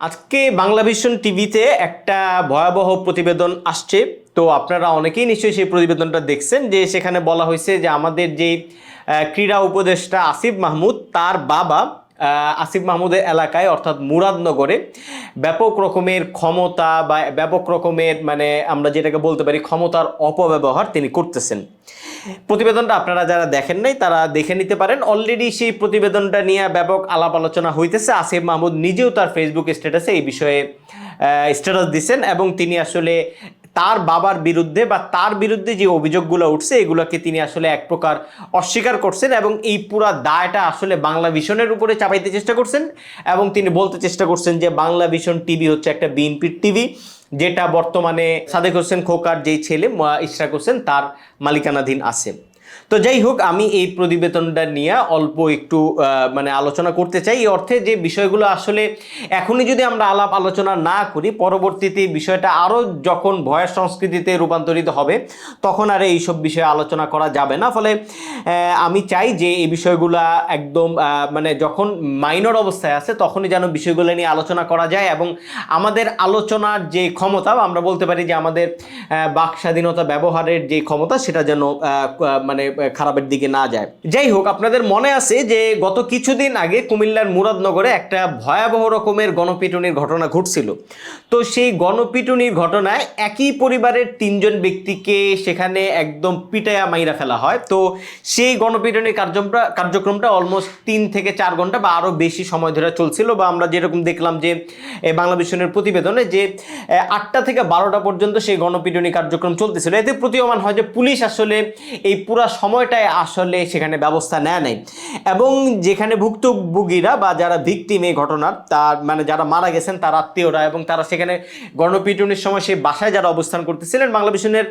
আজকে বাংলা ভিশন টিভিতে একটা ভয়াবহ প্রতিবেদন আসছে। তো আপনারা অনেকেই নিশ্চয়ই সেই প্রতিবেদনটা দেখছেন যে সেখানে বলা হয়েছে যে আমাদের যে ক্রীড়া উপদেষ্টা আসিফ মাহমুদ, তার বাবা আসিফ মাহমুদের এলাকায়, অর্থাৎ মুরাদনগরে, ব্যাপক রকমের ক্ষমতা বা ব্যাপক রকমের মানে আমরা যেটাকে বলতে পারি ক্ষমতার অপব্যবহার তিনি করতেছেন। প্রতিবেদনটা আপনারা যারা দেখেন নাই, তারা দেখে নিতে পারেন। অলরেডি সেই প্রতিবেদনটা নিয়ে ব্যাপক আলাপ আলোচনা হইতেছে। আসিফ মাহমুদ নিজেও তার ফেসবুক স্ট্যাটাসে এই বিষয়ে স্ট্যাটাস দিচ্ছেন এবং তিনি আসলে তার বাবার বিরুদ্ধে বা তার বিরুদ্ধে যে অভিযোগগুলো উঠছে, এগুলোকে তিনি আসলে এক প্রকার অস্বীকার করছেন এবং এই পুরা দায়টা আসলে বাংলা ভিশনের উপরে চাপাইতে চেষ্টা করছেন এবং তিনি বলতে চেষ্টা করছেন যে বাংলা ভিশন টিভি হচ্ছে একটা বিএনপির টিভি, যেটা বর্তমানে সাদেক হোসেন খোকার যেই ছেলে ইশরাক হোসেন, তার মালিকানাধীন আছে। তো যাই হোক, আমি এই প্রতিবেদনটা নিয়ে অল্প একটু মানে আলোচনা করতে চাই। এই অর্থে যে বিষয়গুলো আসলে এখনই যদি আমরা আলাপ আলোচনা না করি, পরবর্তীতে বিষয়টা আরও যখন ভয়ের সংস্কৃতিতে রূপান্তরিত হবে, তখন আর এইসব বিষয়ে আলোচনা করা যাবে না। ফলে আমি চাই যে এই বিষয়গুলা একদম মানে যখন মাইনর অবস্থায় আছে, তখনই যেন বিষয়গুলো নিয়ে আলোচনা করা যায় এবং আমাদের আলোচনার যে ক্ষমতা আমরা বলতে পারি যে আমাদের বাক স্বাধীনতা ব্যবহারের যে ক্ষমতা, সেটা যেন মানে খারাপের দিকে না যায়। যাই হোক আপনাদের মনে আছে যে গত কিছুদিন আগে কুমিল্লার মুরাদনগরে একটা ভয়াবহ রকমের গণপিটুনির ঘটনা ঘটছিল। তো সেই গণপিটুনির ঘটনায় একই পরিবারের তিনজন ব্যক্তিকে সেখানে একদম পিটায়া মাইরা ফেলা হয়। তো সেই গণপিটুনির কার্যক্রমটা কার্যক্রমটা অলমোস্ট তিন থেকে চার ঘণ্টা বা আরও বেশি সময় ধরে চলছিল বা আমরা যেরকম দেখলাম যে এ, বাংলা ভিশনের প্রতিবেদনে যে আটটা থেকে বারোটা পর্যন্ত সেই গণপিটুনি কার্যক্রম চলতেছিল। এতে প্রতীয়মান হয় যে পুলিশ আসলে এই পুরা সময়টায় আসলে সেখানে ব্যবস্থা নেয় নাই। এবং যেখানে ভুক্তভোগীরা বা যারা ভিকটিম এই ঘটনার, তার মানে যারা মারা গেছেন, তার আত্মীয়রা এবং তারা সেখানে গণপিটুনির সময় সেই বাসায় যারা অবস্থান করতেছিলেন, বাংলা ভিশনের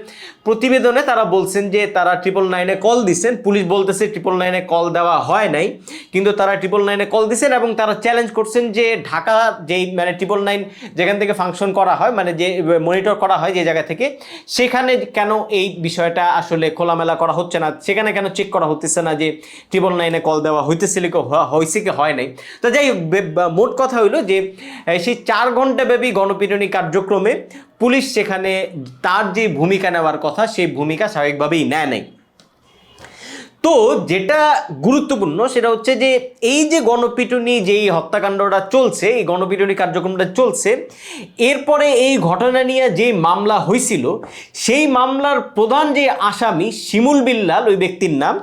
প্রতিবেদনে তারা বলছেন যে তারা ট্রিপল নাইনে কল দিচ্ছেন পুলিশ বলতেছে ট্রিপল নাইনে কল দেওয়া হয় নাই, কিন্তু তারা ট্রিপল নাইনে কল দিচ্ছেন এবং তারা চ্যালেঞ্জ করছেন যে ঢাকা যেই মানে ট্রিপল নাইন যেখান থেকে ফাংশন করা হয় মানে যে মনিটর করা হয় যে জায়গা থেকে, সেখানে কেন এই বিষয়টা আসলে খোলামেলা করা হচ্ছে না? সেখানে কেন চেক করা হতেছে না যে ট্রিপল নাইনে কল দেওয়া হইতেছিল কি হয়েছে কি, হয় নাই? তো যাই মোট কথা হইল যে সেই চার ঘণ্টা ব্যাপী গণপিটুনি কার্যক্রমে পুলিশ সেখানে তার যে ভূমিকা নেওয়ার কথা, সেই ভূমিকা স্বাভাবিকভাবেই নেয় নাই। তো যেটা গুরুত্বপূর্ণ সেটা হচ্ছে যে এই যে গণপিটুনি যেই হত্যাকাণ্ডটা চলছে, এই গণপিটুনি কার্যক্রমটা চলছে, এরপরে এই ঘটনা নিয়ে যে মামলা হয়েছিল সেই মামলার প্রধান যে আসামি শিমুল বিল্লাল, ওই ব্যক্তির নাম,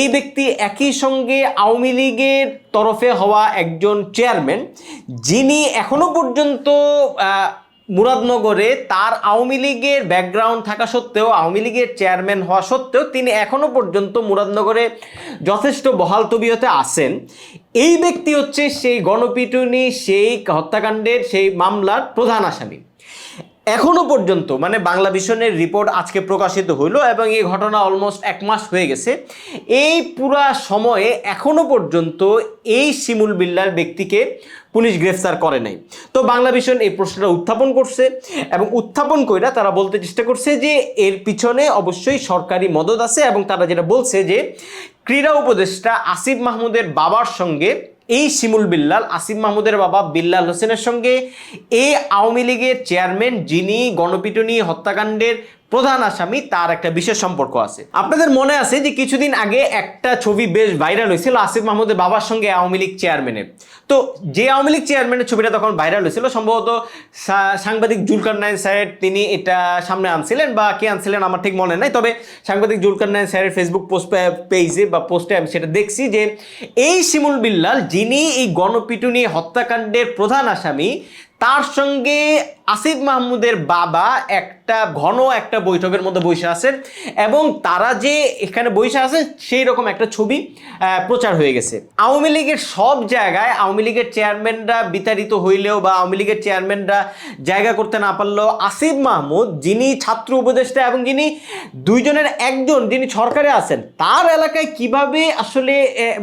এই ব্যক্তি একই সঙ্গে আওয়ামী লীগের তরফে হওয়া একজন চেয়ারম্যান, যিনি এখনও পর্যন্ত মুরাদনগরে তার আওয়ামী লীগের ব্যাকগ্রাউন্ড থাকা সত্ত্বেও, আওয়ামী লীগের চেয়ারম্যান হওয়া সত্ত্বেও তিনি এখনও পর্যন্ত মুরাদনগরে যথেষ্ট বহাল তবিয়তে আসেন এই ব্যক্তি হচ্ছে সেই গণপিটুনি, সেই হত্যাকাণ্ডের, সেই মামলার প্রধান আসামি। এখনও পর্যন্ত মানে বাংলা ভিশনের রিপোর্ট আজকে প্রকাশিত হইল এবং এই ঘটনা অলমোস্ট এক মাস হয়ে গেছে। এই পুরা সময়ে এখনও পর্যন্ত এই শিমুল বিল্লার ব্যক্তিকে পুলিশ গ্রেফতার করে নাই। তো বাংলা ভিশন এই প্রশ্নটা উত্থাপন করছে এবং উত্থাপন কইরা তারা বলতে চেষ্টা করছে যে এর পিছনে অবশ্যই সরকারি মদত আছে এবং তারা যেটা বলছে যে ক্রীড়া উপদেষ্টা আসিফ মাহমুদের বাবার সঙ্গে এই শিমুল বিল্লাল আসিম মাহমুদের বাবা বিল্লাল হোসেনের সঙ্গে। এ আওয়ামী লীগের চেয়ারম্যান যিনি গণপিটুনি হত্যাকাণ্ডের প্রধান আসামি, তার একটা বিশেষ সম্পর্ক আছে। আপনাদের মনে আছে যে কিছুদিন আগে একটা ছবি বেশ ভাইরাল হয়েছিল আসিফ মাহমুদের বাবার সঙ্গে আওয়ামী লীগ চেয়ারম্যানের। তো যে আওয়ামী লীগ চেয়ারম্যানের ছবিটা তখন ভাইরাল হয়েছিল, সম্ভবত সাংবাদিক জুলকার নাইন স্যারের তিনি এটা সামনে আনছিলেন বা কে আনছিলেন আমার ঠিক মনে নাই, তবে সাংবাদিক জুলকার নাইন স্যারের ফেসবুক পোস্ট পেজে বা পোস্টে আমি সেটা দেখছি যে এই শিমুল বিল্লাল, যিনি এই গণপিটুনি হত্যাকাণ্ডের প্রধান আসামি, তার সঙ্গে আসিফ মাহমুদের বাবা একটা ঘন একটা বৈঠকের মধ্যে বসে আছেন এবং তারা যে এখানে বসে আছেন সেই রকম একটা ছবি প্রচার হয়ে গেছে। আওয়ামী লীগের সব জায়গায় আওয়ামী লীগের চেয়ারম্যানরা বিতাড়িত হইলেও বা আওয়ামী লীগের চেয়ারম্যানরা জায়গা করতে না পারলেও আসিফ মাহমুদ, যিনি ছাত্র উপদেষ্টা এবং যিনি দুইজনের একজন, যিনি সরকারে আছেন, তার এলাকায় কীভাবে আসলে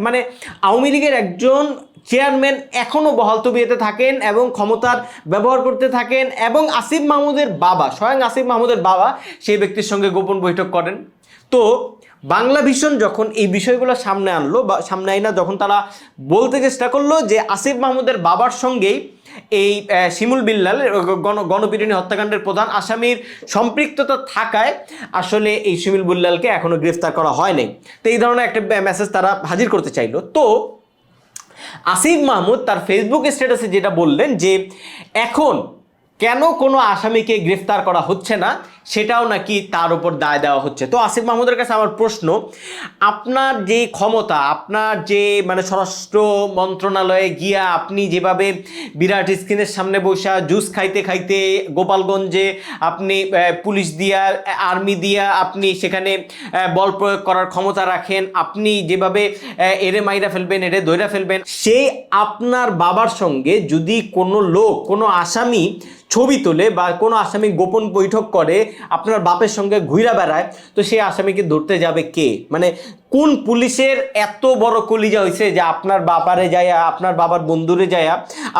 মানে আওয়ামী লীগের একজন চেয়ারম্যান এখনও বহাল তবিয়েতে থাকেন এবং ক্ষমতার ব্যবহার করতে থাকেন এবং আসিফ মাহমুদের বাবা, স্বয়ং আসিফ মাহমুদের বাবা সেই ব্যক্তির সঙ্গে গোপন বৈঠক করেন। তো বাংলা ভীষণ যখন এই বিষয়গুলো সামনে আনলো বা সামনে আইনা, যখন তারা বলতে চেষ্টা করল যে আসিফ মাহমুদের বাবার সঙ্গেই এই শিমুল বিল্লাল গণ, গণপিটুনি হত্যাকাণ্ডের প্রধান আসামির সম্পৃক্ততা থাকায় আসলে এই শিমুল বিল্লালকে এখনও গ্রেফতার করা হয়নি। তো এই ধরনের একটা মেসেজ তারা হাজির করতে চাইলো। তো আসিফ মাহমুদ তার ফেসবুক স্ট্যাটাসে যেটা বললেন যে এখন কেন কোনো আসামিকে গ্রেফতার করা হচ্ছে না? সেটাও নাকি তার উপর দায় দেওয়া হচ্ছে। তো আসিফ মাহমুদের কাছে আমার প্রশ্ন, আপনার যে ক্ষমতা, আপনার যে মানে স্বরাষ্ট্র মন্ত্রণালয়ে গিয়া আপনি যেভাবে বিরাট স্ক্রিনের সামনে বসা জুস খাইতে খাইতে গোপালগঞ্জে আপনি পুলিশ দিয়া আর্মি দিয়া আপনি সেখানে বল প্রয়োগ করার ক্ষমতা রাখেন, আপনি যেভাবে এরে মাইরা ফেলবেন, এরে দইরা ফেলবেন, সেই আপনার বাবার সঙ্গে যদি কোনো লোক, কোনো আসামি ছবি তোলে বা কোনো আসামি গোপন বৈঠক করে আপনার বাপের সঙ্গে ঘুরা বেড়ায় তো সেই আসামিকে ধরতে যাবে কে? মানে কোন পুলিশের এত বড় কলিজা হয়েছে যে আপনার বাবারে যায় আপনার বাবার বন্ধুরে যায়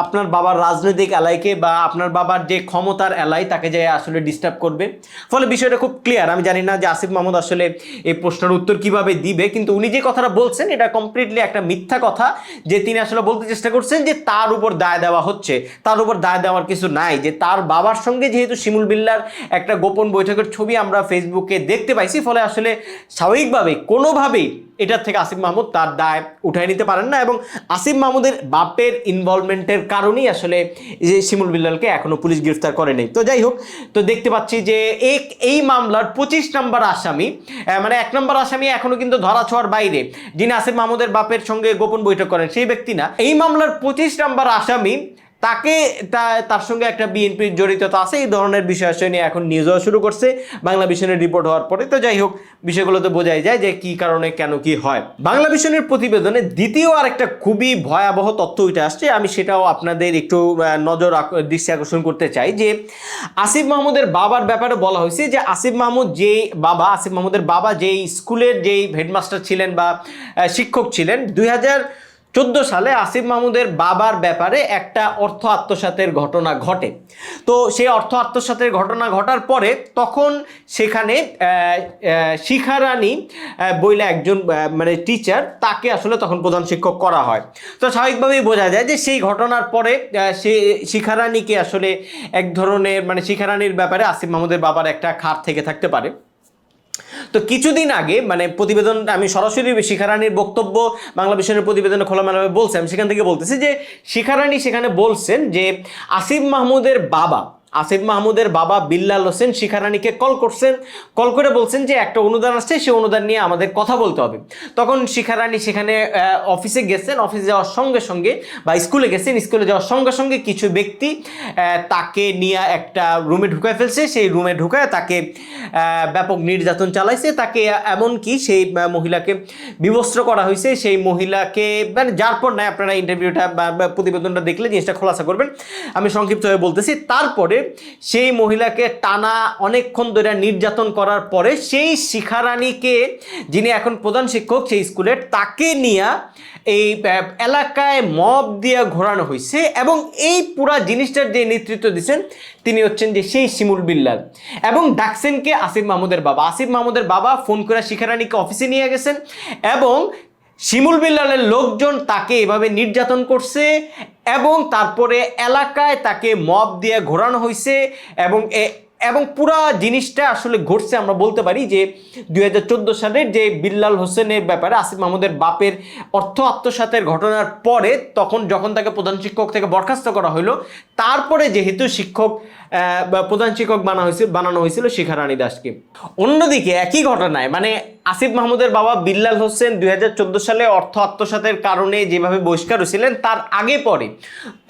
আপনার বাবার রাজনৈতিক এলাইকে বা আপনার বাবার যে ক্ষমতার এলাই তাকে যায় আসলে ডিস্টার্ব করবে? ফলে বিষয়টা খুব ক্লিয়ার আমি জানি না যে আসিফ মাহমুদ আসলে এই প্রশ্নের উত্তর কীভাবে দিবে, কিন্তু উনি যে কথাটা বলছেন এটা কমপ্লিটলি একটা মিথ্যা কথা যে তিনি আসলে বলতে চেষ্টা করছেন যে তার উপর দায় দেওয়া হচ্ছে। তার উপর দায় দেওয়ার কিছু নাই, যে তার বাবার সঙ্গে যেহেতু শিমুল বিল্লার একটা গোপন বৈঠকের ছবি আমরা ফেসবুকে দেখতে পাইছি, ফলে আসলে স্বাভাবিকভাবে কোনোভাবেই এটার থেকে আসিফ মাহমুদ তার দায় উঠায় নিতে পারেন না এবং আসিফ মাহমুদের বাপের ইনভলভমেন্টের কারণেই আসলে যে শিমুল বিল্লালকে এখনও পুলিশ গ্রেফতার করেনি তো যাই হোক, তো দেখতে পাচ্ছি যে এক, এই মামলার পঁচিশ নম্বর আসামি মানে এক নম্বর আসামি এখনও কিন্তু ধরা ছোঁয়ার বাইরে। যিনি আসিফ মাহমুদের বাপের সঙ্গে গোপন বৈঠক করেন সেই ব্যক্তি না। এই মামলার পঁচিশ নম্বর আসামি তাকে তার সঙ্গে একটা বিএনপির জড়িততা আছে, এই ধরনের বিষয় নিয়ে এখন নিউজ শুরু করছে, বাংলা ভিশনের রিপোর্ট হওয়ার পরে। তো যাই হোক, বিষয়গুলো তো বোঝাই যায় যে কি কারণে, কেন, কি হয়। বাংলা ভিশনের প্রতিবেদনে দ্বিতীয় আর একটা খুবই ভয়াবহ তথ্য উঠে আসছে, আমি সেটাও আপনাদের একটু নজর দৃষ্টি আকর্ষণ করতে চাই যে, আসিফ মাহমুদের বাবার ব্যাপারে বলা হয়েছে যে, আসিফ মাহমুদ যে বাবা, আসিফ মাহমুদের বাবা যেই স্কুলের যেই হেডমাস্টার ছিলেন বা শিক্ষক ছিলেন, দুই হাজার চোদ্দ সালে আসিফ মাহমুদের বাবার ব্যাপারে একটা অর্থ আত্মসাতের ঘটনা ঘটে। তো সেই অর্থ আত্মসাতের ঘটনা ঘটার পরে তখন সেখানে শিখারানী বইলে একজন মানে টিচার তাকে আসলে তখন প্রধান শিক্ষক করা হয়। তো স্বাভাবিকভাবেই বোঝা যায় যে সেই ঘটনার পরে সে শিখারানীকে আসলে এক ধরনের মানে শিখারানীর ব্যাপারে আসিফ মাহমুদের বাবার একটা খাত থেকে থাকতে পারে। তো কিছুদিন আগে মানে প্রতিবেদন, আমি সরাসরি শিখারানির বক্তব্য বাংলা বিষয়ের প্রতিবেদনে খোলামেলাভাবে বলছি। আমি সেখান থেকে বলতেছি যে, শিখারানি সেখানে বলছেন যে, আসিফ মাহমুদের বাবা আসিফ মাহমুদের বাবা বিল্লাল হোসেন শিখারানিকে কল করছেন। কল করে বলছেন যে একটা অনুদান আসছে, সেই অনুদান নিয়ে আমাদের কথা বলতে হবে। তখন শিখারানি সেখানে অফিসে গেছেন অফিসে যাওয়ার সঙ্গে সঙ্গে বা স্কুলে গেছেন স্কুলে যাওয়ার সঙ্গে সঙ্গে কিছু ব্যক্তি তাকে নিয়ে একটা রুমে ঢুকায় ফেলছে। সেই রুমে ঢুকায় তাকে ব্যাপক নির্যাতন চালাইছে। তাকে এমনকি সেই মহিলাকে বিবস্ত্র করা হয়েছে। সেই মহিলাকে মানে যার পর নাই, আপনারা ইন্টারভিউটা বা প্রতিবেদনটা দেখলে জিনিসটা খোলাসা করবেন। আমি সংক্ষিপ্তভাবে বলতেছি। তারপরে সেই মহিলাকে টানা অনেকক্ষণ ধরে নির্যাতন করার পরে সেই শিখারানীকে, যিনি এখন প্রধান শিক্ষক সেই স্কুলের তাকে নিয়ে এই এলাকায় মব দিয়ে ঘোরানো হয়েছে এবং এই পুরা জিনিসটার যে নেতৃত্ব দিচ্ছেন তিনি হচ্ছেন যে সেই শিমুল বিল্লাল। এবং ডাকসেনকে আসিফ মাহমুদের বাবা। আসিফ মাহমুদের বাবা ফোন করে শিখারানীকে অফিসে নিয়ে গেছেন এবং শিমুল বিল্লালের লোকজন তাকে এভাবে নির্যাতন করছে এবং তারপরে এলাকায় তাকে মব দিয়ে ঘোরানো হয়েছে এবং এ- এবং পুরা জিনিসটা আসলে ঘটছে, আমরা বলতে পারি যে দুই হাজার চোদ্দ সালের যে বিল্লাল হোসেনের ব্যাপারে আসিফ মাহমুদের বাপের অর্থ আত্মসাতের ঘটনার পরে তখন যখন তাকে প্রধান শিক্ষক থেকে বরখাস্ত করা হলো তারপরে যেহেতু শিক্ষক প্রধান শিক্ষক বানা হয়েছিল বানানো হয়েছিল শিখারানী দাসকে। অন্যদিকে একই ঘটনায় মানে আসিফ মাহমুদের বাবা বিল্লাল হোসেন দু হাজার চোদ্দ সালে অর্থ আত্মসাতের কারণে যেভাবে বহিষ্কার হয়েছিলেন, তার আগে পরে।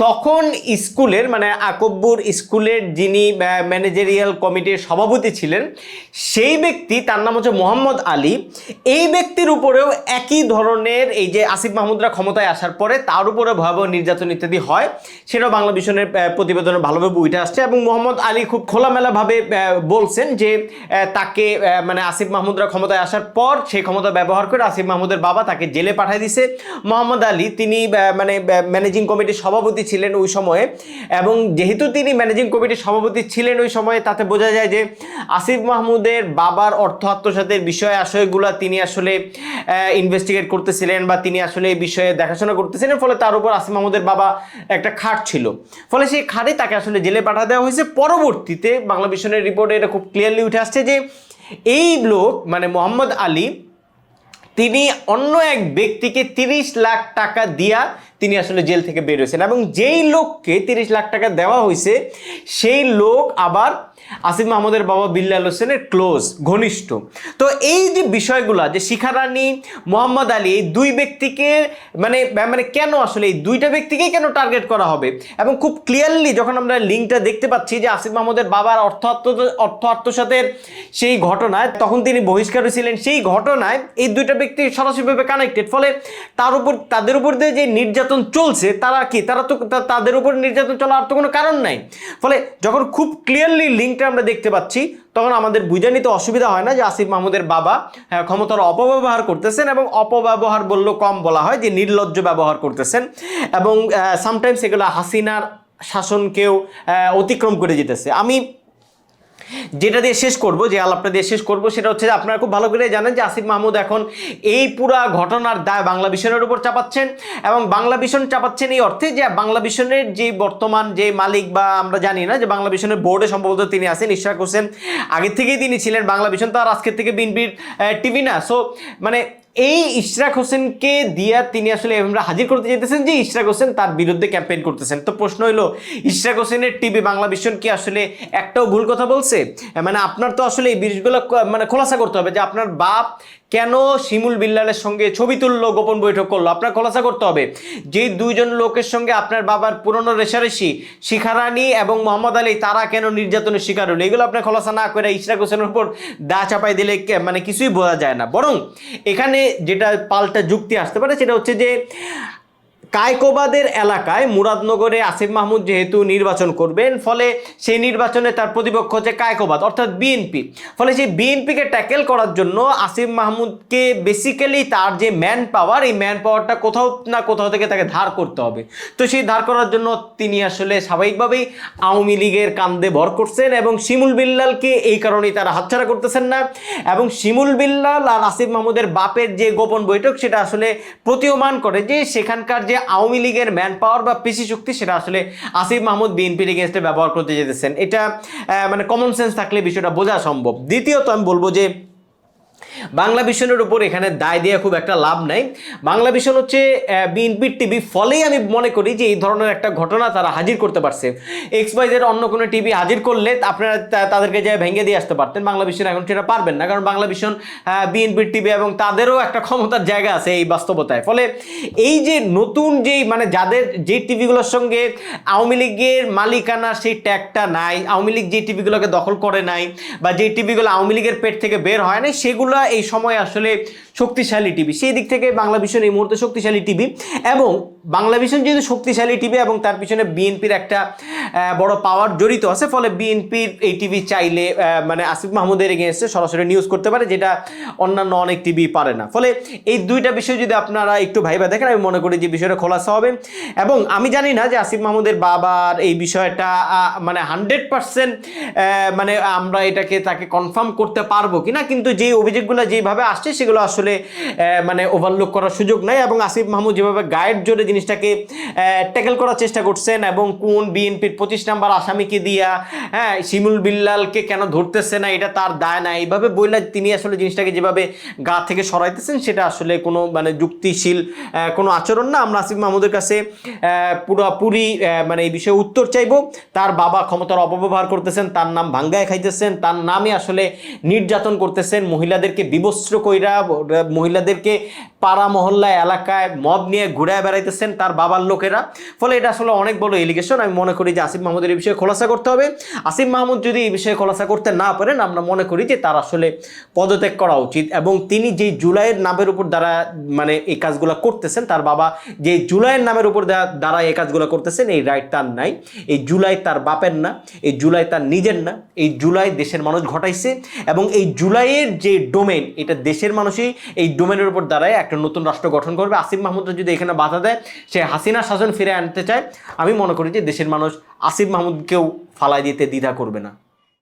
তখন স্কুলের মানে আকব্বুর স্কুলের যিনি ম্যানেজেরিয়াল কমিটির সভাপতি ছিলেন, সেই ব্যক্তি, তার নাম হচ্ছে মোহাম্মদ আলী, এই ব্যক্তির উপরেও একই ধরনের এই যে আসিফ মাহমুদরা ক্ষমতায় আসার পরে তার উপরে ভয়াবহ নির্যাতন ইত্যাদি হয়, সেটাও বাংলা মিশনের প্রতিবেদনে ভালোভাবে উঠে আসছে এবং মোহাম্মদ আলী খুব খোলামেলাভাবে বলছেন যে তাকে মানে আসিফ মাহমুদরা ক্ষমতায় আসার পর সেই ক্ষমতা ব্যবহার করে আসিফ মাহমুদের বাবা তাকে জেলে পাঠিয়ে দিছে মোহাম্মদ আলী, তিনি মানে ম্যানেজিং কমিটির সভাপতি ছিলেন ওই সময়ে এবং যেহেতু তিনি ম্যানেজিং কমিটির সভাপতি ছিলেন ওই সময়ে, তাতে বোঝা যায় যে আসিফ মাহমুদের বাবার অর্থ আত্মসাতের বিষয় আশয়গুলো তিনি আসলে ইনভেস্টিগেট করতেছিলেন বা তিনি আসলে এই বিষয়ে দেখাশোনা করতেছিলেন, ফলে তার উপর আসিফ মাহমুদের বাবা একটা খাট ছিল। ফলে সেই খাটে তাকে আসলে জেলে পাঠা দেওয়া হয়েছে। পরবর্তীতে বাংলা ভিশনের রিপোর্টে এটা খুব ক্লিয়ারলি উঠে আসছে যে এই লোক মানে মোহাম্মদ আলী, তিনি অন্য এক ব্যক্তিকে তিরিশ লাখ টাকা দিয়া তিনি আসলে জেল থেকে বের হয়েছেন এবং যেই লোককে তিরিশ লাখ টাকা দেওয়া হয়েছে, সেই লোক আবার আসিফ মাহমুদের বাবা বিল্লাল হোসেনের ক্লোজ, ঘনিষ্ঠ। তো এই যে বিষয়গুলো, যে শিখা রানী, মোহাম্মদ আলী, এই দুই ব্যক্তিকে মানে মানে কেন আসলে এই দুইটা ব্যক্তিকে কেন টার্গেট করা হবে? এবং খুব ক্লিয়ারলি যখন আমরা লিঙ্কটা দেখতে পাচ্ছি যে আসিফ মাহমুদের বাবার অর্থ অর্থ আত্মসাতের সেই ঘটনায়, তখন তিনি বহিষ্কার ছিলেন সেই ঘটনায় এই দুইটা ব্যক্তি সরাসরিভাবে কানেক্টেড ফলে তার উপর, তাদের উপর দিয়ে যে নির্যাতন চলছে, তারা কি? তারা তো তাদের উপর নির্যাতন চলার তো কোনো কারণ নাই। ফলে যখন খুব ক্লিয়ারলি লিঙ্কটা আমরা দেখতে পাচ্ছি তখন আমাদের বুঝে নিতে অসুবিধা হয় না যে আসিফ মাহমুদের বাবা হ্যাঁ, ক্ষমতার অপব্যবহার করতেছেন এবং অপব্যবহার বললেও কম বলা হয় যে নির্লজ্জ ব্যবহার করতেছেন এবং সামটাইমস এগুলো হাসিনার শাসনকেও অতিক্রম করে যেতেছে। আমি যেটা দিয়ে শেষ করব, যে আলাপটা দিয়ে শেষ করব, সেটা হচ্ছে আপনারা খুব ভালো করে জানেন যে আসিফ মাহমুদ এখন এই পুরা ঘটনার দায় বাংলা ভিশনের উপর চাপাচ্ছেন এবং বাংলা ভিশন চাপাচ্ছেন এই অর্থে যে বাংলা ভিশনের যে বর্তমান যে মালিক বা আমরা জানি না যে বাংলা ভিশনের বোর্ডে সম্ভবত তিনি আছেন, ইশরাক হোসেন। আগের থেকেই তিনি ছিলেন বাংলা ভিশন তো আর আজকের থেকে বিএনপির টিভি না। সো মানে এই ইশরাক হোসেনকে দিয়া তিনি আসলে আমরা হাজির করতে চাইতেছেন যে ইশরাক হোসেন তার বিরুদ্ধে ক্যাম্পেইন করতেছেন। তো প্রশ্ন হলো ইশরাক হোসেনের টিভি বাংলা ভিশন কি আসলে একটাও ভুল কথা বলছে? মানে আপনার তো আসলে এই বিষয়গুলো মানে খোলাসা করতে হবে যে আপনার বাপ কেন শিমুল বিল্লালের সঙ্গে ছবি তুললো, গোপন বৈঠক করল? আপনার খোলাসা করতে হবে। যে দুইজন লোকের সঙ্গে আপনার বাবার পুরনো রেশারেশি শিখারানি এবং মোহাম্মদ আলী, তারা কেন নির্যাতনের শিকার হলো? এগুলো আপনার খোলাসা না করে ইশরাক হোসেনের উপর দা চাপাই দিলে মানে কিছুই বোঝা যায় না। বরং এখানে যেটা পাল্টা যুক্তি আসতে পারে, সেটা হচ্ছে যে কায়কোবাদের এলাকায় মুরাদনগরে আসিফ মাহমুদ যেহেতু নির্বাচন করবেন, ফলে সেই নির্বাচনে তার প্রতিপক্ষ হচ্ছে কায়কোবাদ, অর্থাৎ বিএনপি ফলে সেই বিএনপিকে ট্যাকেল করার জন্য আসিফ মাহমুদকে বেসিক্যালি তার যে ম্যান পাওয়ার এই ম্যান পাওয়ারটা কোথাও না কোথাও থেকে তাকে ধার করতে হবে। তো সেই ধার করার জন্য তিনি আসলে স্বাভাবিকভাবেই আওয়ামী লীগের কান্দে ভর করছেন এবং শিমুল বিল্লালকে এই কারণেই তারা হাতছাড়া করতেছেন না। এবং শিমুল বিল্লাল আর আসিফ মাহমুদের বাপের যে গোপন বৈঠক, সেটা আসলে প্রতীয়মান করে যে সেখানকার যে আওয়ামী লীগের ম্যান পাওয়ার বা পিসি চুক্তি সেটা আসলে আসিফ মাহমুদ বিএনপির এগেনস্টে ব্যবহার করতে যেতেছেন। এটা মানে কমন সেন্স থাকলে বিষয়টা বোঝা সম্ভব। দ্বিতীয়ত আমি বলব যে বাংলা ভিশনের উপর এখানে দায় দিয়ে খুব একটা লাভ নাই। বাংলা ভিশন হচ্ছে বিএনপির টিভি ফলেই আমি মনে করি যে এই ধরনের একটা ঘটনা তারা হাজির করতে পারছে। এক্স ওয়াইজের অন্য কোনো টিভি হাজির করলে আপনারা তাদেরকে যায় ভেঙে দিয়ে আসতে পারতেন। বাংলা ভিশন এখন সেটা পারবেন না, কারণ বাংলা ভিশন বিএনপির টিভি এবং তাদেরও একটা ক্ষমতার জায়গা আছে এই বাস্তবতায়। ফলে এই যে নতুন যেই মানে যাদের যেই টিভিগুলোর সঙ্গে আওয়ামী লীগের মালিকানা সেই ট্যাগটা নাই, আওয়ামী লীগ যে টিভিগুলোকে দখল করে নাই বা যে টিভিগুলো আওয়ামী লীগের পেট থেকে বের হয় নাই, সেগুলো এই সময় আসলে শক্তিশালী টিভি। সেই দিক থেকে বাংলা ভিশন এই মুহূর্তে শক্তিশালী টিভি এবং বাংলা ভিশন যেহেতু শক্তিশালী টিভি এবং তার পিছনে বিএনপির একটা বড় পাওয়ার জড়িত আছে, ফলে বিএনপির এই টিভি চাইলে মানে আসিফ মাহমুদের এগেনস্টে সরাসরি নিউজ করতে পারে, যেটা অন্যান্য অনেক টিভি পারে না। ফলে এই দুইটা বিষয় যদি আপনারা একটু ভাইবা দেখেন, আমি মনে করি যে বিষয়টা খোলাসা হবে। এবং আমি জানি না যে আসিফ মাহমুদের বাবার এই বিষয়টা মানে হান্ড্রেড পার্সেন্ট মানে আমরা এটাকে তাকে কনফার্ম করতে পারব কিনা, কিন্তু যেই অভিযোগগুলো যেইভাবে আসছে, সেগুলো আসলে মানে ওভারলুক করার সুযোগ নাই এবং আসিফ মাহমুদ যেভাবে গায়ের জোরে জিনিসটাকে ট্যাকেল করার চেষ্টা করছেন এবং কোন বিএনপির পঁচিশ নাম্বার আসামিকে দিয়া হ্যাঁ শিমুল বিল্লালকে কেন ধরতেছে না, এটা তার দায় না, এইভাবে বললে তিনি আসলে জিনিসটাকে যেভাবে গা থেকে সরাইতেছেন, সেটা আসলে কোনো মানে যুক্তিশীল কোনো আচরণ না। আমরা আসিফ মাহমুদের কাছে পুরোপুরি মানে এই বিষয়ে উত্তর চাইব। তার বাবা ক্ষমতার অপব্যবহার করতেছেন, তার নাম ভাঙ্গায় খাইতেছেন, তার নামে আসলে নির্যাতন করতেছেন মহিলাদেরকে বিবস্ত্র কইরা মহিলাদেরকে পাড়া মহল্লা এলাকায় মদ নিয়ে ঘুরে বেড়াইতেছেন তার বাবার লোকেরা। ফলে এটা আসলে অনেক বড় এলিগেশন আমি মনে করি যে আসিফ মাহমুদের এই বিষয়ে খোলাসা করতে হবে। আসিফ মাহমুদ যদি এই বিষয়ে খোলাসা করতে না পারেন, আমরা মনে করি যে তার আসলে পদত্যাগ করা উচিত। এবং তিনি যেই জুলাইয়ের নামের উপর দ্বারা মানে এই কাজগুলো করতেছেন, তার বাবা যে জুলাইয়ের নামের উপর দ্বারা- এই কাজগুলো করতেছেন, এই রাইট তার নাই। এই জুলাই তার বাপের না, এই জুলাই তার নিজের না, এই জুলাই দেশের মানুষ ঘটাইছে। এবং এই জুলাইয়ের যে ডোমেন এটা দেশের মানুষই এই ডোমেনের উপর দাঁড়ায় একটা নতুন রাষ্ট্র গঠন করবে। আসিফ মাহমুদরা যদি এখানে বাধা দেয়, সে হাসিনা শাসন ফিরে আনতে চায়। আমি মনে করি যে দেশের মানুষ আসিফ মাহমুদকেও ফালাই দিতে দ্বিধা করবে না।